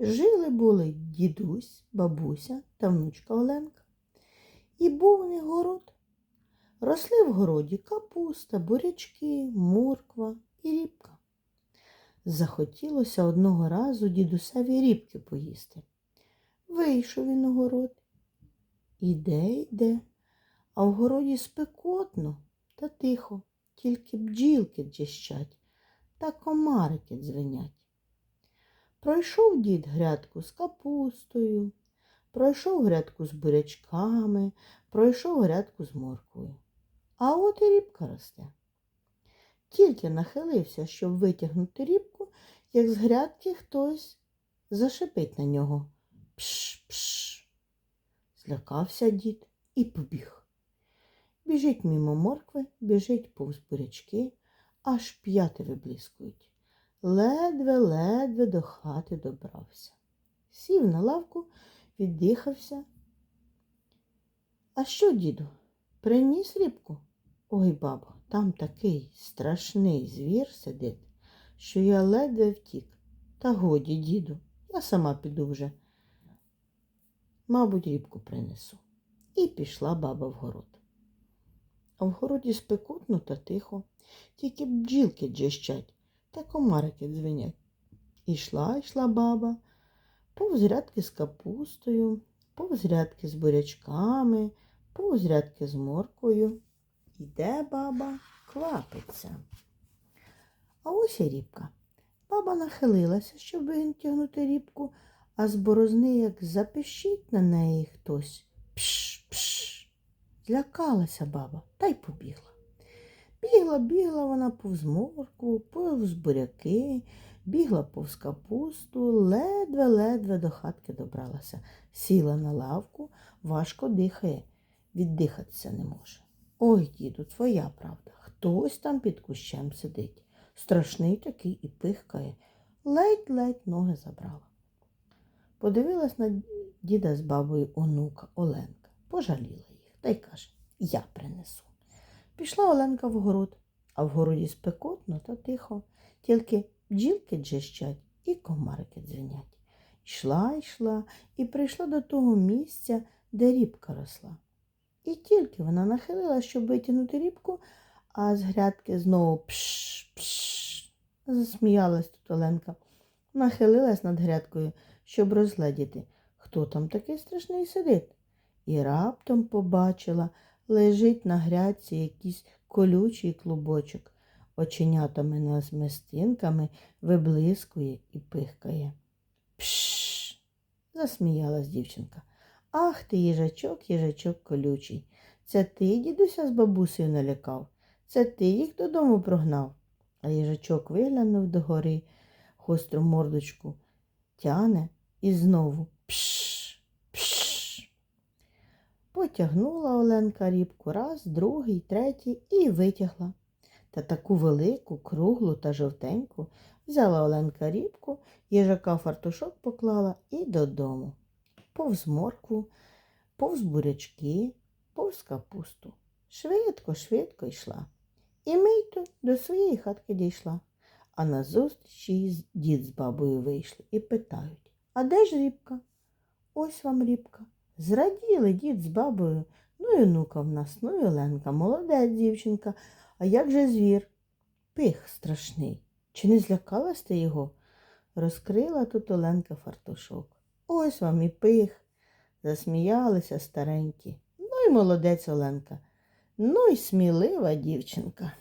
Жили були дідусь, бабуся та внучка Оленка. І був у них город. Росли в городі капуста, бурячки, морква і рібка. Захотілося одного разу дідусеві рібки поїсти. Вийшов він у город. Іде, йде, а в городі спекотно та тихо, тільки бджілки дзищать та комарики дзвенять. Пройшов дід грядку з капустою, пройшов грядку з бурячками, пройшов грядку з морквою. А от і рібка росте. Тільки нахилився, щоб витягнути рібку, як з грядки хтось зашипить на нього. Пш, пш. Злякався дід і побіг. Біжить мімо моркви, біжить повз бурячки, аж п'яти виблискують. Ледве-ледве до хати добрався. Сів на лавку, віддихався. А що, діду, приніс рібку? Ой, бабо, там такий страшний звір сидить, що я ледве втік. Та годі, діду, я сама піду вже. Мабуть, рібку принесу. І пішла баба в город. А в городі спекотно та тихо, тільки бджілки джищать та комарики дзвенять. Ішла, йшла баба, повз рядки з капустою, повз рядки з бурячками, повз рядки з морквою. Іде баба, квапиться. А ось і рібка. Баба нахилилася, щоб витягнути рібку, а з борозни як запищить на неї хтось. Пш, пш. Злякалася баба та й побігла. Бігла, бігла вона повз моркву, повз буряки, бігла повз капусту, ледве-ледве до хатки добралася. Сіла на лавку, важко дихає, віддихатися не може. Ой, діду, твоя правда, хтось там під кущем сидить. Страшний такий і пихкає, ледь-ледь ноги забрала. Подивилась на діда з бабою онука Оленка, пожаліла їх та й каже, я принесу. Пішла Оленка в город, а в городі спекотно та тихо, тільки бджілки джищать і комарики дзвенять. Йшла, йшла і прийшла до того місця, де рібка росла. І тільки вона нахилила, щоб витягнути рібку, а з грядки знову пш, пш. Засміялась тут Оленка. Нахилилась над грядкою, щоб розгледіти, хто там такий страшний сидить. І раптом побачила, лежить на грядці якийсь колючий клубочок, оченятами назмистинками виблискує і пихкає. Пш. засміялась дівчинка. Ах ти, їжачок, їжачок колючий. Це ти, дідуся, з бабусею налякав. Це ти їх додому прогнав. А їжачок виглянув догори, гостру мордочку, тяне і знову пш, пш. Потягнула Оленка рібку раз, другий, третій і витягла. Та таку велику, круглу та жовтеньку взяла Оленка рібку, їжака фартушок поклала і додому. Повз моркву, повз бурячки, повз капусту. Швидко, швидко йшла. І мийто до своєї хатки дійшла. А назустріч їй дід з бабою вийшли і питають А де ж рібка? Ось вам рібка. Зраділи дід з бабою. Ну і онука в нас, ну і Оленка, молодець дівчинка. А як же звір? Пих страшний. Чи не злякалась ти його? Розкрила тут Оленка фартушок. Ось вам і пих. Засміялися старенькі. Ну й молодець Оленка. Ну й смілива дівчинка.